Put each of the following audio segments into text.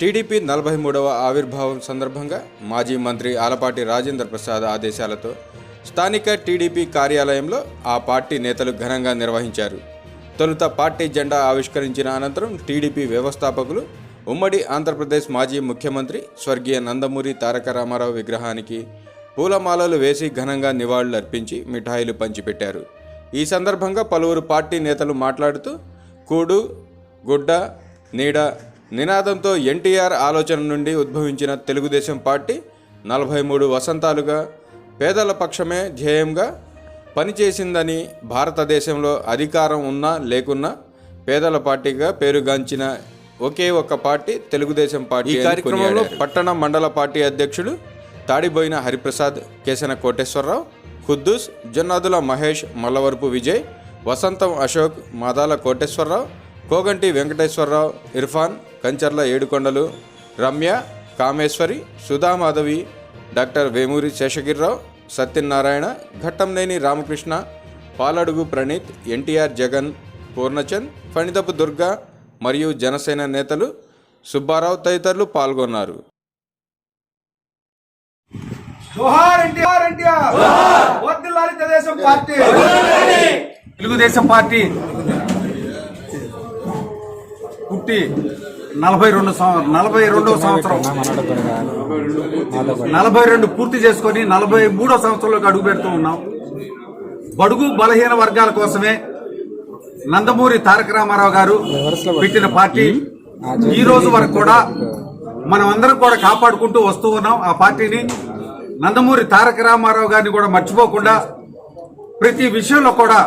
TDP నలభై మూడవ ఆవిర్భావం సందర్భంగా మాజీ మంత్రి ఆలపాటి రాజేంద్ర ప్రసాద్ ఆదేశాలతో స్థానిక టీడీపీ కార్యాలయంలో ఆ పార్టీ నేతలు ఘనంగా నిర్వహించారు. తొలుత పార్టీ జెండా ఆవిష్కరించిన అనంతరం టీడీపీ వ్యవస్థాపకులు ఉమ్మడి ఆంధ్రప్రదేశ్ మాజీ ముఖ్యమంత్రి స్వర్గీయ నందమూరి తారక రామారావు విగ్రహానికి పూలమాలలు వేసి ఘనంగా నివాళులర్పించి మిఠాయిలు పంచిపెట్టారు. ఈ సందర్భంగా పలువురు పార్టీ నేతలు మాట్లాడుతూ కూడు గుడ్డ నీడ నినాదంతో ఎన్టీఆర్ ఆలోచన నుండి ఉద్భవించిన తెలుగుదేశం పార్టీ నలభై మూడు వసంతాలుగా పేదల పక్షమే ధ్యేయంగా పనిచేసిందని భారతదేశంలో అధికారం ఉన్నా లేకున్నా పేదల పార్టీగా పేరుగాంచిన ఒకే ఒక్క పార్టీ తెలుగుదేశం పార్టీ ఈ కార్యక్రమంలో పట్టణ మండల పార్టీ అధ్యక్షుడు తాడిబోయిన హరిప్రసాద్ కేసన కోటేశ్వరరావు ఖుద్దూస్ జొన్నాదుల మహేష్ మల్లవరపు విజయ్ వసంతం అశోక్ మాదాల కోటేశ్వరరావు కోగంటి వెంకటేశ్వరరావు ఇర్ఫాన్ కంచర్ల ఏడుకొండలు రమ్య కామేశ్వరి సుధామాధవి డాక్టర్ వేమూరి శేషగిరిరావు సత్యనారాయణ ఘట్టంనేని రామకృష్ణ పాలడుగు ప్రణీత్ ఎన్టీఆర్ జగన్ పూర్ణచంద్ ఫణిదపు దుర్గ మరియు జనసేన నేతలు సుబ్బారావు తదితరులు పాల్గొన్నారు. తెలుగుదేశం పార్టీ! తెలుగుదేశం పార్టీ! పుట్టి నలభై రెండు సంవత్సరం నలభై రెండవ సంవత్సరం. నలభై రెండు పూర్తి చేసుకొని నలభై మూడో సంవత్సరంలోకి అడుగు పెడుతూ ఉన్నాం. బడుగు బలహీన వర్గాల కోసమే నందమూరి తారక రామారావు గారు పెట్టిన పార్టీ. ఈ రోజు వరకు కూడా మనం అందరం కూడా కాపాడుకుంటూ వస్తూ ఉన్నాం ఆ పార్టీని. నందమూరి తారక రామారావు గారిని కూడా మర్చిపోకుండా ప్రతి విషయంలో కూడా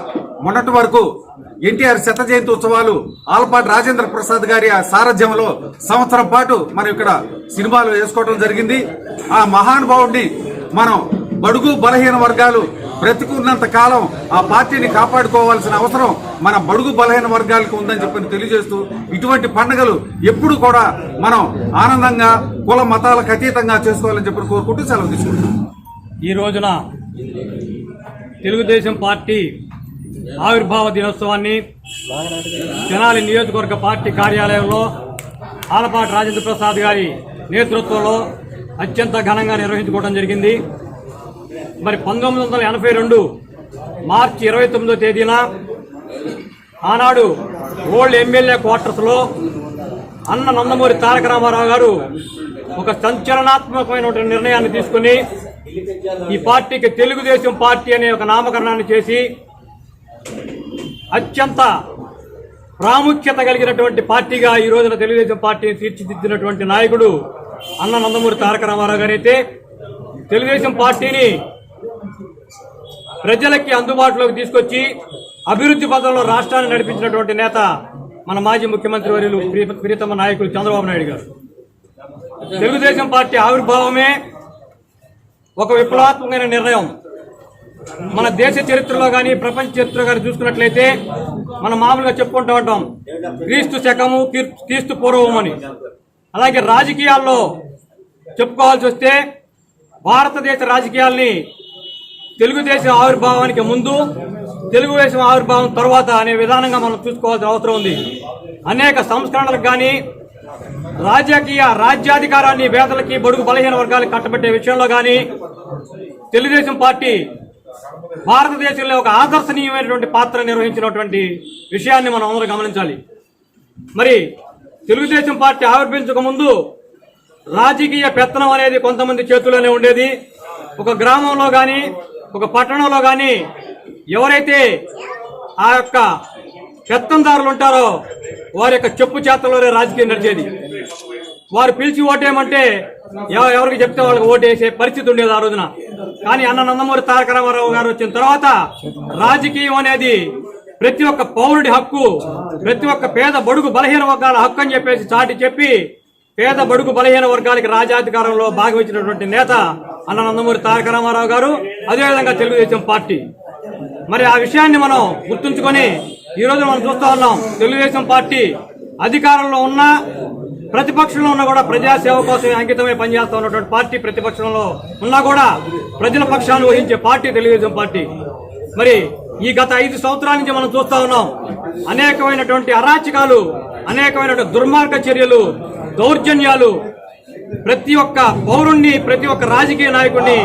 మొన్నటి వరకు ఎన్టీఆర్ శత జయంతి ఉత్సవాలు ఆలపాటి రాజేంద్ర ప్రసాద్ గారి ఆ సారథ్యంలో సంవత్సరం పాటు మనం ఇక్కడ సినిమాలు వేసుకోవడం జరిగింది. ఆ మహానుభావుడిని మనం బడుగు బలహీన వర్గాలు బ్రతికున్నంత కాలం ఆ పార్టీని కాపాడుకోవాల్సిన అవసరం మన బడుగు బలహీన వర్గాలకు ఉందని చెప్పి తెలియజేస్తూ ఇటువంటి పండుగలు ఎప్పుడు కూడా మనం ఆనందంగా కుల మతాలకు అతీతంగా చేసుకోవాలని చెప్పి కోరుకుంటూ సెలవు తీసుకుంటాం ఈ రోజున తెలుగుదేశం పార్టీ ఆవిర్భావ దినోత్సవాన్ని తెనాలి నియోజకవర్గ పార్టీ కార్యాలయంలో ఆలపాటి రాజేంద్ర ప్రసాద్ గారి నేతృత్వంలో అత్యంత ఘనంగా నిర్వహించుకోవడం జరిగింది. మరి పంతొమ్మిది వందల ఎనభై రెండు మార్చి ఇరవై తొమ్మిదో తేదీన ఆనాడు ఓల్డ్ ఎమ్మెల్యే క్వార్టర్స్లో అన్న నందమూరి తారక రామారావు గారు ఒక సంచలనాత్మకమైనటువంటి నిర్ణయాన్ని తీసుకుని ఈ పార్టీకి తెలుగుదేశం పార్టీ అనే ఒక నామకరణాన్ని చేసి అత్యంత ప్రాముఖ్యత కలిగినటువంటి పార్టీగా ఈ రోజున తెలుగుదేశం పార్టీని తీర్చిదిద్దినటువంటి నాయకుడు అన్న నందమూరి తారక రామారావు గారైతే తెలుగుదేశం పార్టీని ప్రజలకి అందుబాటులోకి తీసుకొచ్చి అభివృద్ధి పథంలో రాష్ట్రాన్ని నడిపించినటువంటి నేత మన మాజీ ముఖ్యమంత్రి వర్యులు ప్రియతమ నాయకులు చంద్రబాబు నాయుడు గారు. తెలుగుదేశం పార్టీ ఆవిర్భావమే ఒక విప్లవాత్మకమైన నిర్ణయం. మన దేశ చరిత్రలో కానీ ప్రపంచ చరిత్ర కానీ చూసుకున్నట్లయితే మనం మామూలుగా చెప్పుకుంటూ ఉంటాం క్రీస్తు శకము కీర్- క్రీస్తు పూర్వం అని. అలాగే రాజకీయాల్లో చెప్పుకోవాల్సి వస్తే భారతదేశ రాజకీయాల్ని తెలుగుదేశం ఆవిర్భావానికి ముందు తెలుగుదేశం ఆవిర్భావం తర్వాత అనే విధానంగా మనం చూసుకోవాల్సిన అవసరం ఉంది. అనేక సంస్కరణలకు కానీ రాజకీయ రాజ్యాధికారాన్ని పేదలకి బడుగు బలహీన వర్గాలకు కట్టబెట్టే విషయంలో కానీ తెలుగుదేశం పార్టీ భారతదేశంలో ఒక ఆదర్శనీయమైనటువంటి పాత్ర నిర్వహించినటువంటి విషయాన్ని మనం అందరూ గమనించాలి. మరి తెలుగుదేశం పార్టీ ఆవిర్భించక ముందు రాజకీయ పెత్తనం అనేది కొంతమంది చేతుల్లోనే ఉండేది. ఒక గ్రామంలో కానీ ఒక పట్టణంలో కానీ ఎవరైతే ఆ యొక్క పెత్తందారులు ఉంటారో వారి యొక్క చెప్పు చేతల్లోనే రాజకీయం నడిచేది. వారు పిలిచి ఓటేయమంటే ఎవ- ఎవరికి చెప్తే వాళ్ళకి ఓటేసే పరిస్థితి ఉండేది ఆ రోజున. కానీ అన్న నందమూరి తారక రామారావు గారు వచ్చిన తర్వాత రాజకీయం అనేది ప్రతి ఒక్క పౌరుడి హక్కు ప్రతి ఒక్క పేద బడుగు బలహీన వర్గాల హక్కు అని చెప్పేసి చాటి చెప్పి పేద బడుగు బలహీన వర్గాలకి రాజాధికారంలో భాగవహించినటువంటి నేత అన్న నందమూరి తారక రామారావు గారు అదేవిధంగా తెలుగుదేశం పార్టీ. మరి ఆ విషయాన్ని మనం గుర్తుంచుకొని ఈరోజు మనం చూస్తా ఉన్నాం. తెలుగుదేశం పార్టీ అధికారంలో ఉన్నా ప్రతిపక్షంలో ఉన్నా కూడా ప్రజాసేవ కోసం అంకితమై పనిచేస్తా ఉన్నటువంటి పార్టీ ప్రతిపక్షంలో ఉన్నా కూడా ప్రజల పక్షాన్ని వహించే పార్టీ తెలుగుదేశం పార్టీ. మరి ఈ గత ఐదు సంవత్సరాల నుంచి మనం చూస్తా ఉన్నాం. అనేకమైనటువంటి అరాచకాలు అనేకమైనటువంటి దుర్మార్గ చర్యలు దౌర్జన్యాలు ప్రతి ఒక్క పౌరుణ్ణి ప్రతి ఒక్క రాజకీయ నాయకుడిని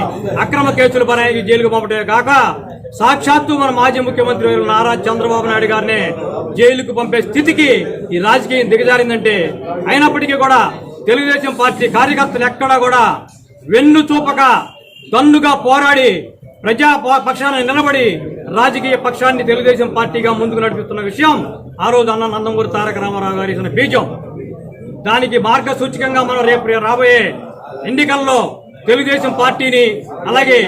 అక్రమ కేసులు బనాయి జైలుకు పంపడమే కాక సాక్షాత్తు మన మాజీ ముఖ్యమంత్రి నారా చంద్రబాబు నాయుడు గారిని జైలుకు పంపే స్థితికి ఈ రాజకీయం దిగజారిందంటే అయినప్పటికీ కూడా తెలుగుదేశం పార్టీ కార్యకర్తలు ఎక్కడా కూడా వెన్ను చూపక దన్నుగా పోరాడి ప్రజా ప- పక్షాన నిలబడి రాజకీయ పక్షాన్ని తెలుగుదేశం పార్టీగా ముందుకు నడిపిస్తున్న విషయం ఆ రోజు అన్న నందమూరి తారక రామారావు గారు ఇచ్చిన బీజం. దానికి మార్గసూచికంగా మనం రేపు రాబోయే ఎన్నికల్లో తెలుగుదేశం పార్టీని అలాగే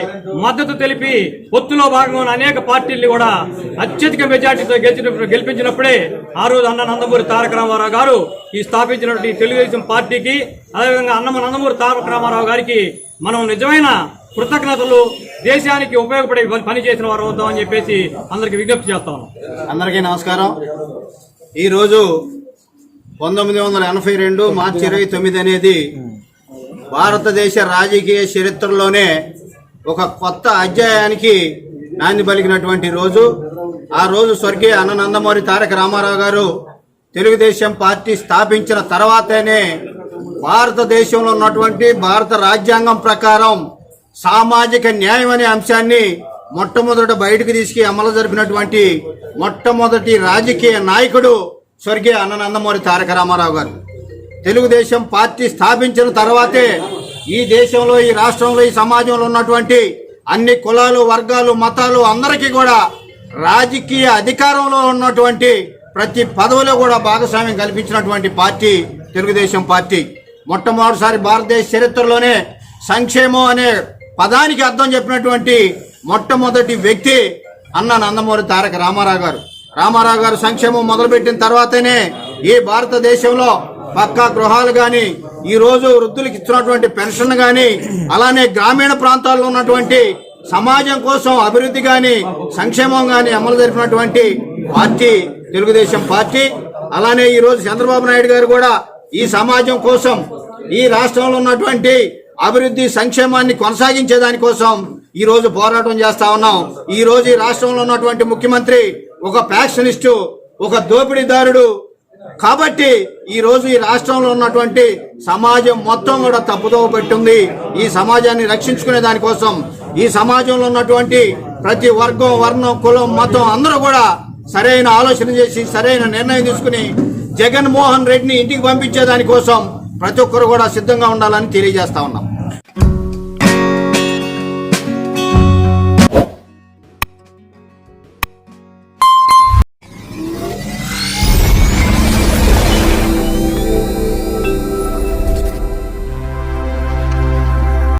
మద్దతు తెలిపి పొత్తులో భాగంగా ఉన్న అనేక పార్టీల్ని కూడా అత్యధిక మెజార్టీతో గెలిచినప్పుడు గెలిపించినప్పుడే ఆ రోజు అన్న నందమూరి తారక రామారావు గారు ఈ స్థాపించినటువంటి తెలుగుదేశం పార్టీకి అదేవిధంగా అన్నమ నందమూరి తారక రామారావు గారికి మనం నిజమైన కృతజ్ఞతలు దేశానికి ఉపయోగపడే పని చేసిన వారు అని చెప్పేసి అందరికి విజ్ఞప్తి చేస్తాం అందరికీ నమస్కారం. ఈరోజు పంతొమ్మిది వందల ఎనభై రెండు మార్చి ఇరవై తొమ్మిది అనేది భారతదేశ రాజకీయ చరిత్రలోనే ఒక కొత్త అధ్యాయానికి నాంది పలికినటువంటి రోజు. ఆ రోజు స్వర్గీయ అన్ననందమూరి తారక రామారావు గారు తెలుగుదేశం పార్టీ స్థాపించిన తర్వాతనే భారతదేశంలో ఉన్నటువంటి భారత రాజ్యాంగం ప్రకారం సామాజిక న్యాయం అనే అంశాన్ని మొట్టమొదట బయటకు తీసుకు అమలు జరిపినటువంటి మొట్టమొదటి రాజకీయ నాయకుడు స్వర్గీయ అన్ననందమూరి తారక రామారావు గారు. తెలుగుదేశం పార్టీ స్థాపించిన తర్వాతే ఈ దేశంలో ఈ రాష్ట్రంలో ఈ సమాజంలో ఉన్నటువంటి అన్ని కులాలు వర్గాలు మతాలు అందరికీ కూడా రాజకీయ అధికారంలో ఉన్నటువంటి ప్రతి పదవిలో కూడా భాగస్వామ్యం కల్పించినటువంటి పార్టీ తెలుగుదేశం పార్టీ. మొట్టమొదటిసారి భారతదేశ చరిత్రలోనే సంక్షేమం అనే పదానికి అర్థం చెప్పినటువంటి మొట్టమొదటి వ్యక్తి అన్న నందమూరి తారక రామారావు గారు. రామారావు గారు సంక్షేమం మొదలుపెట్టిన తర్వాతనే ఈ భారతదేశంలో పక్కా గృహాలు కానీ ఈరోజు వృద్ధులకు ఇచ్చినటువంటి పెన్షన్ కానీ అలానే గ్రామీణ ప్రాంతాల్లో ఉన్నటువంటి సమాజం కోసం అభివృద్ధి కానీ సంక్షేమం కానీ అమలు జరిపినటువంటి పార్టీ తెలుగుదేశం పార్టీ. అలానే ఈరోజు చంద్రబాబు నాయుడు గారు కూడా ఈ సమాజం కోసం ఈ రాష్ట్రంలో ఉన్నటువంటి అభివృద్ధి సంక్షేమాన్ని కొనసాగించే దానికోసం ఈ రోజు పోరాటం చేస్తా ఉన్నాం. ఈ రోజు ఈ రాష్ట్రంలో ఉన్నటువంటి ముఖ్యమంత్రి ఒక ఫ్యాక్షనిస్టు ఒక దోపిడీదారుడు కాబట్టి ఈ రోజు ఈ రాష్ట్రంలో ఉన్నటువంటి సమాజం మొత్తం కూడా తప్పుదోవ పెట్టింది. ఈ సమాజాన్ని రక్షించుకునే దానికోసం ఈ సమాజంలో ఉన్నటువంటి ప్రతి వర్గం వర్ణం కులం మతం అందరూ కూడా సరైన ఆలోచన చేసి సరైన నిర్ణయం తీసుకుని జగన్మోహన్ రెడ్డిని ఇంటికి పంపించే దానికోసం ప్రతి ఒక్కరు కూడా సిద్ధంగా ఉండాలని తెలియజేస్తా ఉన్నాం.